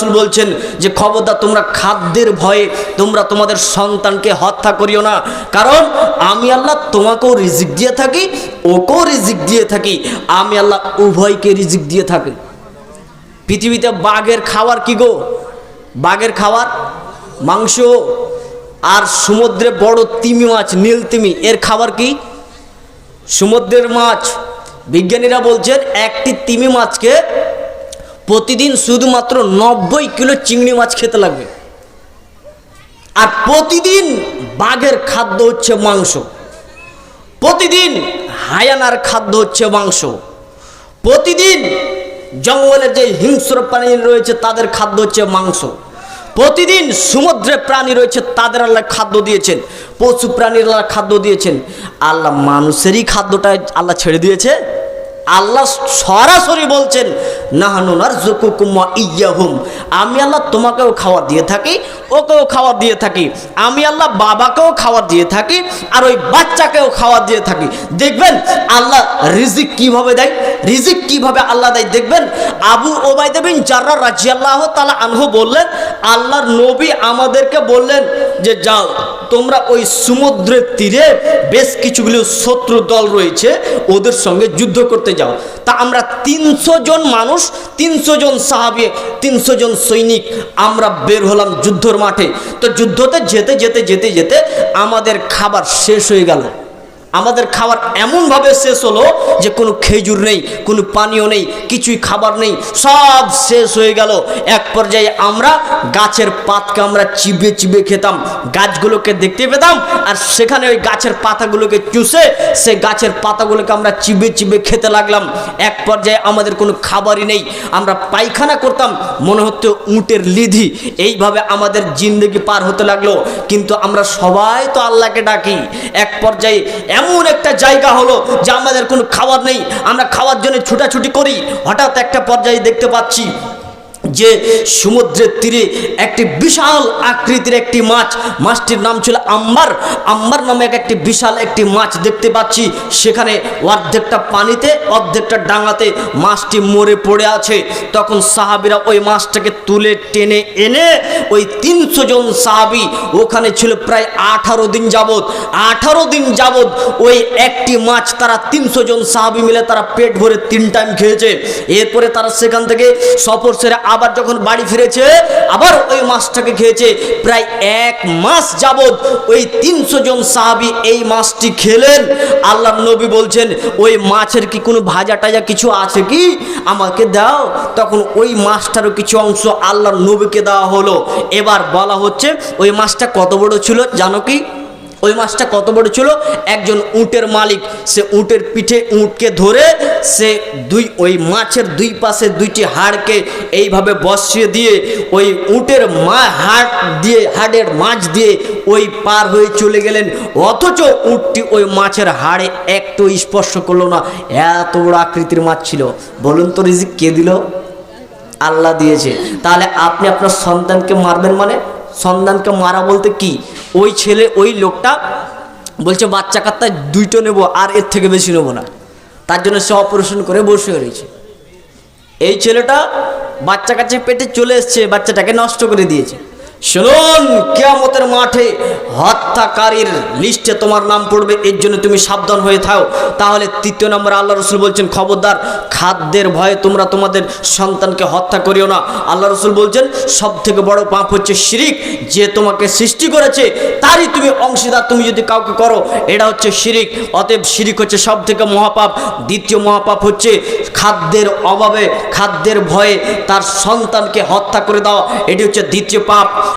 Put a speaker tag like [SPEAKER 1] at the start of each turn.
[SPEAKER 1] রসুল বলছেন যে খবরদার, তোমরা খাদ্যের ভয়ে তোমরা তোমাদের সন্তানকে হত্যা করিও না। কারণ আমি আল্লাহ তোমাকেও রিজিক দিয়ে থাকি, ওকেও রিজিক দিয়ে থাকি। আমি আল্লাহ উভয়কে রিজিক দিয়ে থাকি। পৃথিবীতে বাঘের খাবার কি গো? বাঘের খাবার মাংস আর সমুদ্রে বড় তিমি মাছ, নীল তিমি, এর খাবার কি? সমুদ্রের মাছ। বিজ্ঞানীরা বলছেন একটি তিমি মাছকে প্রতিদিন শুধুমাত্র নব্বই কিলো চিংড়ি মাছ খেতে লাগবে। আর প্রতিদিন বাঘের খাদ্য হচ্ছে মাংস। প্রতিদিন হায়ানার খাদ্য হচ্ছে মাংস। প্রতিদিন জঙ্গলের যে হিংস্র প্রাণী রয়েছে তাদের খাদ্য হচ্ছে মাংস। প্রতিদিন সমুদ্রে প্রাণী রয়েছে তাদের আল্লাহ খাদ্য দিয়েছেন। পশু প্রাণীর আল্লাহ খাদ্য দিয়েছেন। আল্লাহ মানুষেরই খাদ্যটা আল্লাহ ছেড়ে দিয়েছে। আল্লাহ সরাসরি বলছেন নাহানুনার জকুকুমা ইয়াহুম আমি আল্লাহ তোমাকেও খাবার দিয়ে থাকি, ওকেও খাবার দিয়ে থাকি। আমি আল্লাহ বাবাকেও খাবার দিয়ে থাকি, আর ওই বাচ্চাকেও খাবার দিয়ে থাকি। দেখবেন আল্লাহ রিজিক কীভাবে দেয়? রিজিক কীভাবে আল্লাহ দেয়? দেখবেন আবু ওবায়দ বিন জাররা রাজিয়াল্লাহ তালা আনহু বললেন, আল্লাহর নবী আমাদেরকে বললেন যে, যাও তোমরা ওই সমুদ্রের তীরে বেশ কিছুগুলি শত্রু দল রয়েছে, ওদের সঙ্গে যুদ্ধ করতে যাও। তা আমরা তিনশো জন মানুষ, তিনশো জন সাহাবি, তিনশো জন সৈনিক, আমরা বের হলাম যুদ্ধর মাঠে। তো যুদ্ধতে যেতে যেতে যেতে যেতে আমাদের খাবার শেষ হয়ে গেল। আমাদের খাবার এমনভাবে শেষ হলো যে কোনো খেজুর নেই, কোনো পানীয় নেই, কিছুই খাবার নেই, সব শেষ হয়ে গেল। এক পর্যায়ে আমরা গাছের পাতকে আমরা চিবিয়ে চিবিয়ে খেতাম, গাছগুলোকে দেখতে পেতাম আর সেখানে ওই গাছের পাতাগুলোকে চুষে সে গাছের পাতাগুলোকে আমরা চিবিয়ে চিবিয়ে খেতে লাগলাম। এক পর্যায়ে আমাদের কোনো খাবারই নেই, আমরা পায়খানা করতাম, মনে হতো উটের লিধি, এইভাবে আমাদের জিন্দগি পার হতে লাগল। কিন্তু আমরা সবাই তো আল্লাহকে ডাকি। এক পর্যায়ে এমন একটা জায়গা হলো যে আমাদের কোনো খাবার নেই। আমরা খাওয়ার জন্য ছুটাছুটি করি। হঠাৎ একটা পর্যায়ে দেখতে পাচ্ছি যে সমুদ্রের তীরে একটি বিশাল আকৃতির একটি মাছ, মাছটির নাম ছিল আম্বার। আম্বার নামে এক একটি বিশাল একটি মাছ দেখতে পাচ্ছি। সেখানে অর্ধেকটা পানিতে, অর্ধেকটা ডাঙাতে মাছটি মরে পড়ে আছে। তখন সাহাবিরা ওই মাছটাকে তুলে টেনে এনে ওই তিনশো জন সাহাবি, ওখানে ছিল প্রায় আঠারো দিন যাবত আঠারো দিন যাবত ওই একটি মাছ তারা তিনশো জন সাহাবি মিলে তারা পেট ভরে তিন টাইম খেয়েছে। এরপরে তারা সেখান থেকে সফর সেরে আবার যখন বাড়ি ফিরেছে, আবার ওই মাছটাকে খেয়েছে। প্রায় এক মাস যাবত ওই তিনশো জন সাহাবি এই মাছটি খেলেন। আল্লাহ নবী বলছেন, ওই মাছের কি কোনো ভাজা টাজা কিছু আছে কি? আমাকে দাও। তখন ওই মাছটারও কিছু অংশ আল্লাহর নবীকে দেওয়া হলো। এবার বলা হচ্ছে, ওই মাছটা কত বড় ছিল জানো কি? ওই মাছটা কত বড় ছিল? একজন উটের মালিক, সে উটের পিঠে উটকে ধরে সে দুই, ওই মাছের দুই পাশে দুইটি হাড়কে এইভাবে বসিয়ে দিয়ে, ওই উটের মা হাড় দিয়ে, হাড়ের মাছ দিয়ে ওই পার হয়ে চলে গেলেন। অথচ উটটি ওই মাছের হাড়ে একটু স্পর্শ করল না। এত বড় আকৃতির মাছ ছিল। বলুন তো রিজিক কে দিল? আল্লাহ দিয়েছে। তাহলে আপনি আপনার সন্তানকে মারবেন মানে? সন্তানকে মারা বলতে কি? ওই ছেলে, ওই লোকটা বলছে, বাচ্চা কাত্তায় দুইটো নেব, আর এর থেকে বেশি নেব না। তার জন্য সে অপারেশন করে বসে রয়েছে। এই ছেলেটা বাচ্চা কাছে পেটে চলে এসছে, বাচ্চাটাকে নষ্ট করে দিয়েছে। শুনুন, কেয়ামতের মাঠে হত্যাকারীর লিস্টে তোমার নাম পড়বে, এর জন্য তুমি সাবধান হয়ে থাও। তাহলে তৃতীয় নম্বর আল্লাহ রসুল বলছেন, খবরদার, খাদ্যের ভয়ে তোমরা তোমাদের সন্তানকে হত্যা করিও না। আল্লাহ রসুল বলছেন সব থেকে বড় পাপ হচ্ছে শিরিক, যে তোমাকে সৃষ্টি করেছে, তারই তুমি অংশীদার, তুমি যদি কাউকে করো, এটা হচ্ছে শিরিক। অতএব শিরিক হচ্ছে সব থেকে মহাপাপ। দ্বিতীয় মহাপাপ হচ্ছে খাদ্যের অভাবে, খাদ্যের ভয়ে তার সন্তানকে হত্যা করে দেওয়া এটি হচ্ছে দ্বিতীয় পাপ।